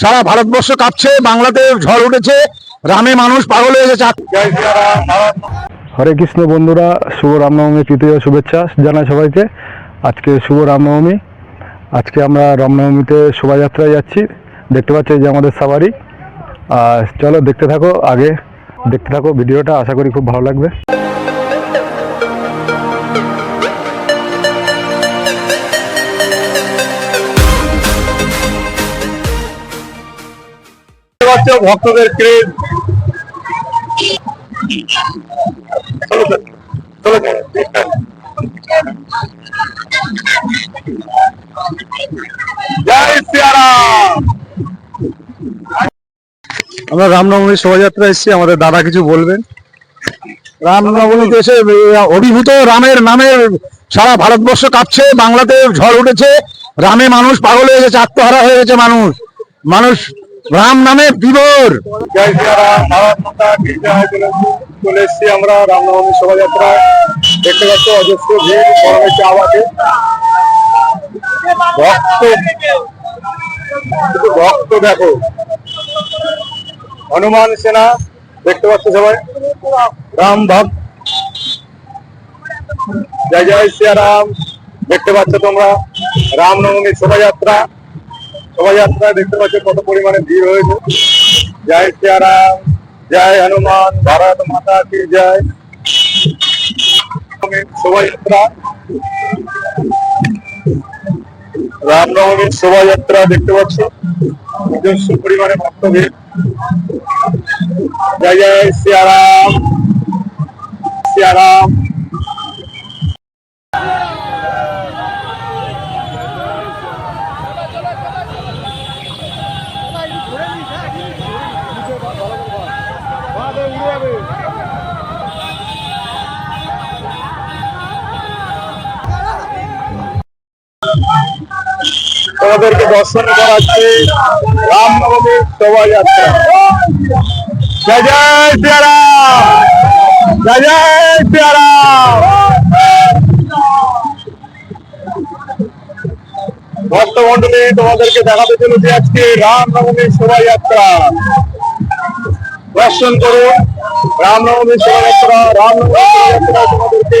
সারা ভারতবর্ষ কাঁপছে বাংলাতে ঝড় উঠেছে রামে মানুষ পাগল হয়ে গেছে। হরে কৃষ্ণ বন্ধুরা, শুভ রামনবমী তৃতীয় শুভেচ্ছা জানাই সবাইকে। আজকে শুভ রামনবমী আজকে আমরা রামনবমীতে শোভাযাত্রায় যাচ্ছি। দেখতে পাচ্ছি যে আমাদের সাবারি আর চলো দেখতে থাকো, আগে দেখতে থাকো ভিডিওটা, আশা করি খুব ভালো লাগবে। ভক্তদের ক্রেজ আমরা রামনবমীর শোভাযাত্রা এসেছি আমাদের দাদা কিছু বলবেন? রামনবমীতে এসে অভিভূত রামের নামে সারা ভারতবর্ষ কাঁপছে বাংলাতে ঝড় উঠেছে রামে মানুষ পাগল হয়ে গেছে আত্মহারা হয়ে গেছে মানুষ। মানুষ রাম নামে বিভোর। চলে এসেছি আমরা রামনবমী শোভাযাত্রায়। দেখতে পাচ্ছ অজস্র ভিড়, গরমের আওয়াজে ভক্ত ভক্ত দেখো। হনুমান সেনা, দেখতে পাচ্ছ সবাই। রাম ভক্ত। জয় জয় সিয়ারাম দেখতে পাচ্ছ তোমরা রামনবমী শোভাযাত্রা। শোভাযাত্রা দেখতে পাচ্ছ কত পরিমাণে ভিড় হয়েছে। জয় সিয়ারাম, জয় হনুমান, ভারত মাতা কি জয়। শোভাযাত্রা, রামনবমীর শোভাযাত্রা দেখতে পাচ্ছ। নিজস্ব পরিমাণে ভক্ত ভিড়। জয় জয় সিয়ারাম সিয়ারাম। তোমাদেরকে দর্শন করাচ্ছি। রামনবমীর শোভাযাত্রা। জয় জয় সিয়ারাম! জয় জয় সিয়ারাম! ভক্তমন্ডলী তোমাদেরকে দেখাতে চলেছি আজকে রামনবমীর শোভাযাত্রা। দর্শন করুন। রামনবমীর শোভাযাত্রা রামনবমীর শোভাযাত্রা, তোমাদেরকে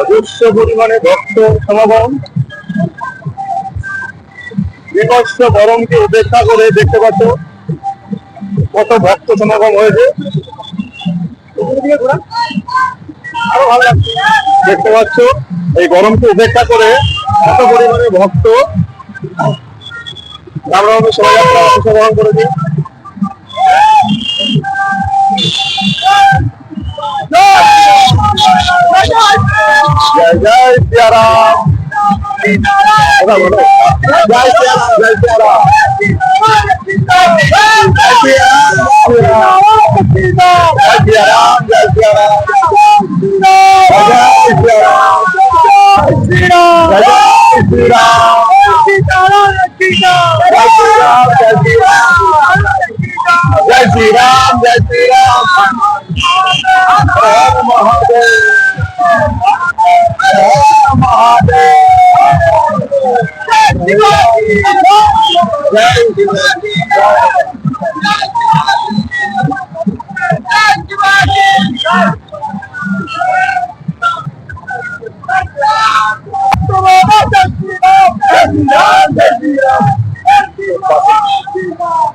অজস্র পরিমাণে ভক্ত সমাগম। বিভৎস গরমকে উপেক্ষা করে দেখতে পাচ্ছ কত ভক্ত সমাগম হয়েছে। আরও ভালো লাগছে। দেখতে পাচ্ছ, এই গরমকে উপেক্ষা করে কত পরিমাণে ভক্ত। রামনবমী অংশগ্রহণ করেছে। জয় জয় সিয়ারাম জয় সিয়ারাম জয় সিয়ারাম হর মহাদেব হর মহাদেব জয় শিবাজি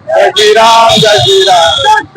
Jai Shri Ram, Jai Shri Ram.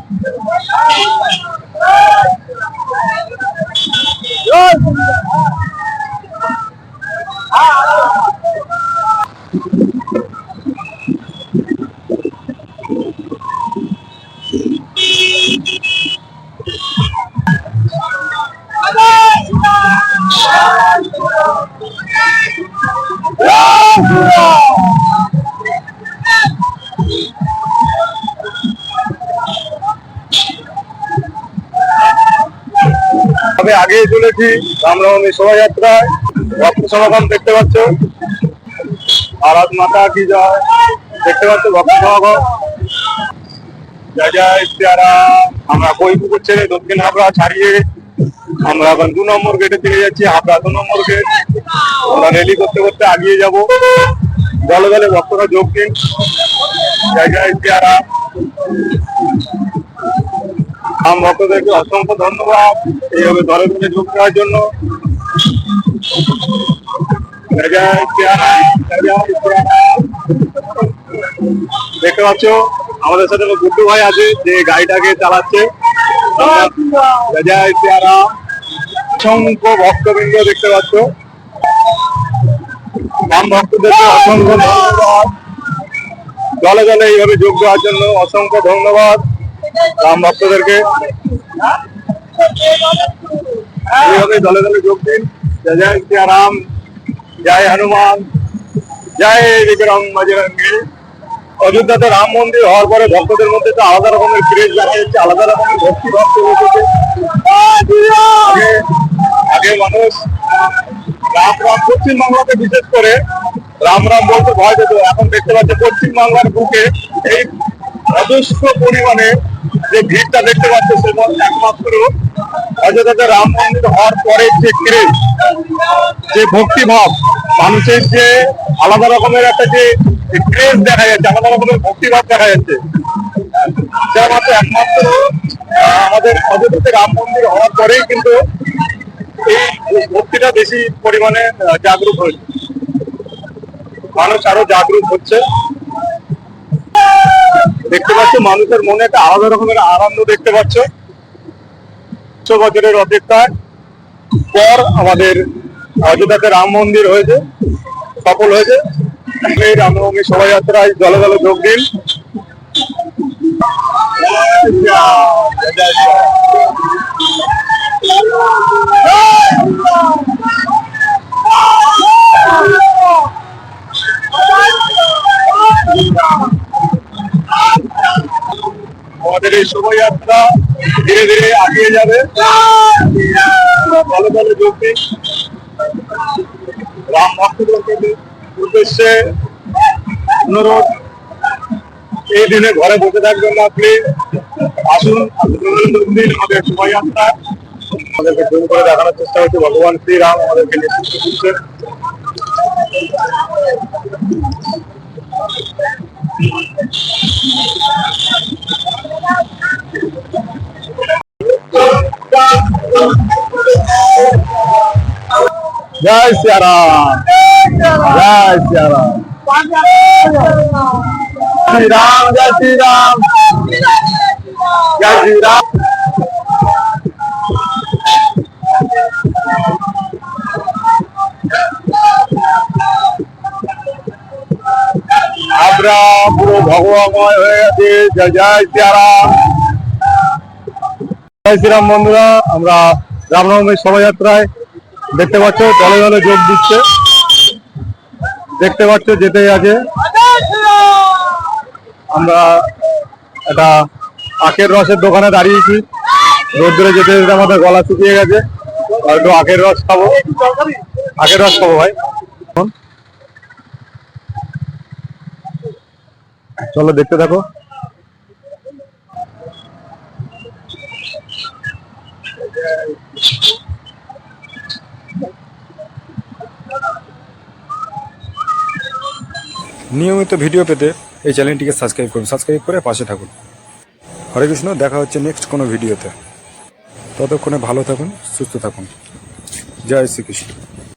আমি আগে চলেছি রামনবমী শোভাযাত্রায় ভক্ত সমাগম দেখতে পাচ্ছ। ভারত মাতা কি জয় দেখতে পাচ্ছ ভক্ত সমাগম। জয় জয় আমরা বইপুকুর ছেড়ে দক্ষিণ হাবড়া ছাড়িয়ে আমরা এখন দু নম্বর গেটে চলে যাচ্ছি হাবড়া দু নম্বর গেট আমরা রেলি করতে করতে আগিয়ে যাব। দলে দলে ভক্তরা যোগ দিন। জয় জয় সিয়ারা আম ভক্তদেরকে অসংখ্য ধন্যবাদ। এইভাবে দলে দলে যোগ দেওয়ার জন্য। দেখতে পাচ্ছ, আমাদের সাথে আমার গুড্ডু ভাই আছে, যে গাড়িটাকে চালাচ্ছে। জয় সিয়ারা অসংখ্য ভক্তবৃন্দ দেখতে পাচ্ছ। রাম ভক্তদেরকে অসংখ্য ধন্যবাদ। দলে দলে এইভাবে যোগ দেওয়ার জন্য অসংখ্য ধন্যবাদ রাম ভক্তদেরকে। এইভাবে দলে দলে যোগ দিন। জয় জয় সিয়ারাম জয় হনুমান, জয় বিক্রম বজরঙ্গী। অযোধ্যাতে রাম মন্দির হওয়ার পরে ভক্তদের মধ্যে তো আলাদা রকমের ক্রেজ দেখা যাচ্ছে, আলাদা রকমের ভক্তি ভাব চলে আগে মানুষ রাম রাম পশ্চিমবাংলাতে বিশেষ করে রাম রাম বলতে ভয় পেত। এখন দেখতে পাচ্ছে পশ্চিমবাংলার বুকে এই যথেষ্ট পরিমাণে যে ভিড়টা দেখতে পাচ্ছে সে একমাত্র অযোধ্যাতে রাম মন্দির হওয়ার পরে যে ক্রেজ যে ভক্তিভাব, মানুষের যে আলাদা রকমের একটা যে ক্রেজ দেখা যাচ্ছে, আলাদা রকমের ভক্তিভাব দেখা যাচ্ছে যার মাত্র একমাত্র আমাদের অযোধ্যাতে রাম মন্দির হওয়ার পরেই কিন্তু এই ভক্তিটা বেশি পরিমাণে জাগরুক হয়েছে। মানুষ আরও জাগরুক হচ্ছে। দেখতে পাচ্ছ, মানুষের মনে একটা আলাদা রকমের আনন্দ দেখতে পাচ্ছ। একশো বছরের অপেক্ষায় পর আমাদের অযোধ্যাতে রাম মন্দির হয়েছে, সফল হয়েছে। এই রামনবমী শোভাযাত্রায় জলে জলে যোগ দিন। আমাদের এই শোভাযাত্রা ধীরে ধীরে আগিয়ে যাবে দলে দলে যোগ দিন। রাম ভক্তদের উদ্দেশ্যে অনুরোধ, এই দিনে ঘরে বসে থাকবেন না প্লিজ আসুন আমাদের শোভাযাত্রা আমাদেরকে জুম করে দেখানোর চেষ্টা হচ্ছে ভগবান শ্রীরাম আমাদেরকে নেতৃত্ব দিচ্ছেন জয় শ্রীরাম জয় শ্রীরাম শ্রীরাম, জয় শ্রীরাম। জয় শ্রীরাম। পুরো হয়ে গেছি। জয় শ্রীরাম বন্ধুরা, আমরা রামনবমীর শোভাযাত্রায় দেখতে পাচ্ছ দলে দলে যোগ দিচ্ছে। দেখতে পাচ্ছ, যেতেই আছে। আমরা একটা আখের রসের দোকানে দাঁড়িয়েছি। রোদ্দুরে যেতে যেতে আমাদের গলা শুকিয়ে গেছে। একটু আখের রস খাব। আখের রস খাব ভাই। চলো দেখতে থাকো। নিয়মিত ভিডিও পেতে এই চ্যানেলটিকে সাবস্ক্রাইব করুন, সাবস্ক্রাইব করে পাশে থাকুন। হরে কৃষ্ণ, দেখা হচ্ছে নেক্সট কোনো ভিডিওতে। ততক্ষণে ভালো থাকুন, সুস্থ থাকুন। জয় শ্রীকৃষ্ণ।